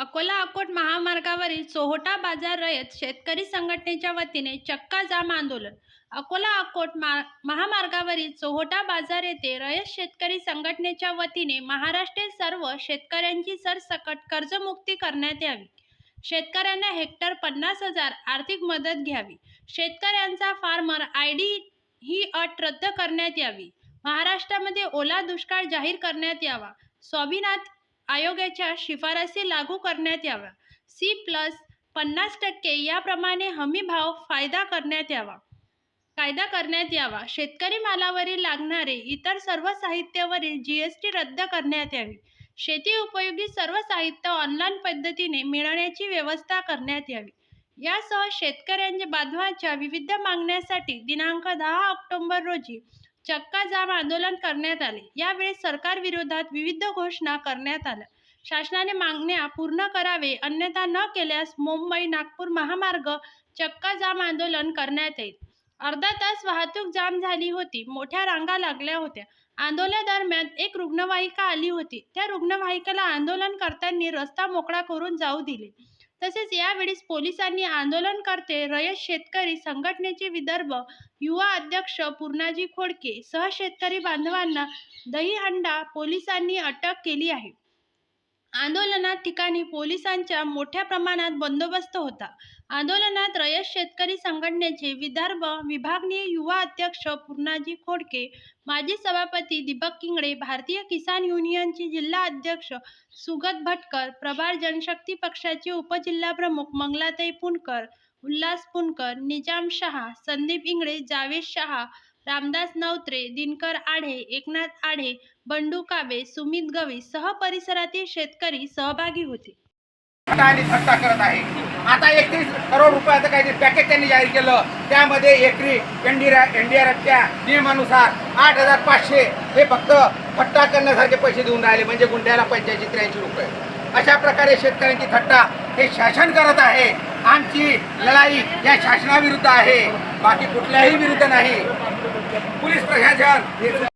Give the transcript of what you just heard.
अकोला अकोट महामार्गावरील चोहोटा बाजार रयत शेतकरी संघटनेच्या वतीने चक्का जाम आंदोलन. अकोला अकोट मा महामार्गावरील चोहोटा बाजार येथे रयत शेतकरी संघटनेच्या वतीने महाराष्ट्रीय सर्व शेतकऱ्यांची सरसकट कर्जमुक्ती करण्यात यावी. शेतकऱ्यांना हेक्टर पन्नास हजार आर्थिक मदत घ्यावी. शेतकऱ्यांचा फार्मर आय डी ही अट रद्द करण्यात यावी. महाराष्ट्रामध्ये ओला दुष्काळ जाहीर करण्यात यावा. स्वामीनाथ आयोगाच्या शिफारसी लागू करण्यात याव्या. सी प्लस पन्नास टक्के याप्रमाणे हमी भाव फायदा करण्यात यावा. कायदा करण्यात यावा. शेतकरी मालावरील लागणारे इतर सर्व साहित्यावरील जी एस टी रद्द करण्यात यावी. शेती उपयोगी सर्व साहित्य ऑनलाईन पद्धतीने मिळवण्याची व्यवस्था करण्यात यावी. यासह शेतकऱ्यांच्या बांधवांच्या विविध मागण्यांसाठी दिनांक दहा ऑक्टोंबर रोजी चक्का जाम आंदोलन करण्यात आले. यावेळी सरकारविरोधात विविध घोषणा करण्यात आल्या. शासनाने मागण्या पूर्ण करावे अन्यथा न केल्यास मुंबई नागपूर महामार्ग चक्का जाम आंदोलन करण्यात येईल. अर्धा तास वाहतूक जाम झाली होती. मोठ्या रांगा लागल्या होत्या. आंदोलनादरम्यान एक रुग्णवाहिका आली होती. त्या रुग्णवाहिकेला आंदोलनकर्त्यांनी रस्ता मोकळा करून जाऊ दिले. तसेच यावेळेस पोलिसांनी आंदोलनकर्ते रयत शेतकरी संघटनेचे विदर्भ युवा अध्यक्ष पूर्णाजी खोडके सह शेतकरी बांधवांना दहीहंडा पोलिसांनी अटक केली आहे. आंदोलनात ठिकाणी पोलिसांच्या मोठ्या प्रमाणात बंदोबस्त होता. आंदोलनात रयत शेतकरी संघटनेचे विदर्भ विभागीय युवा अध्यक्ष पूर्णाजी खोडके माजी सभापती दीपक किंगळे भारतीय किसान युनियनचे जिल्हा अध्यक्ष सुगत भटकर प्रभार जनशक्ती पक्षाचे उपजिल्हाप्रमुख मंगलाताई पुणकर उल्हास पुणकर निजाम शहा संदीप इंगळे जावेद शहा रामदास नवत्रे दिनकर आढे एकनाथ आढे बंडू काबे सुमित गवे सह परिसरातील शेतकरी सहभागी होते. आणि थट्टा करत आहे. आता एकतीस करोड रुपयाचं काही पॅकेज त्यांनी जाहीर केलं. त्यामध्ये एकरी एनडीआर एनडीआरएफच्या नियमानुसार आठ हजार पाचशे हे फक्त थट्टा करण्यासारखे पैसे देऊन राहिले. म्हणजे गुंड्याला पंच्याऐंशी त्र्याऐंशी रुपये. अशा प्रकारे शेतकऱ्यांची थट्टा हे शासन करत आहे. आमची लढाई या शासनाविरुद्ध आहे. बाकी कुठल्याही विरुद्ध नाही. पोलीस प्रशासन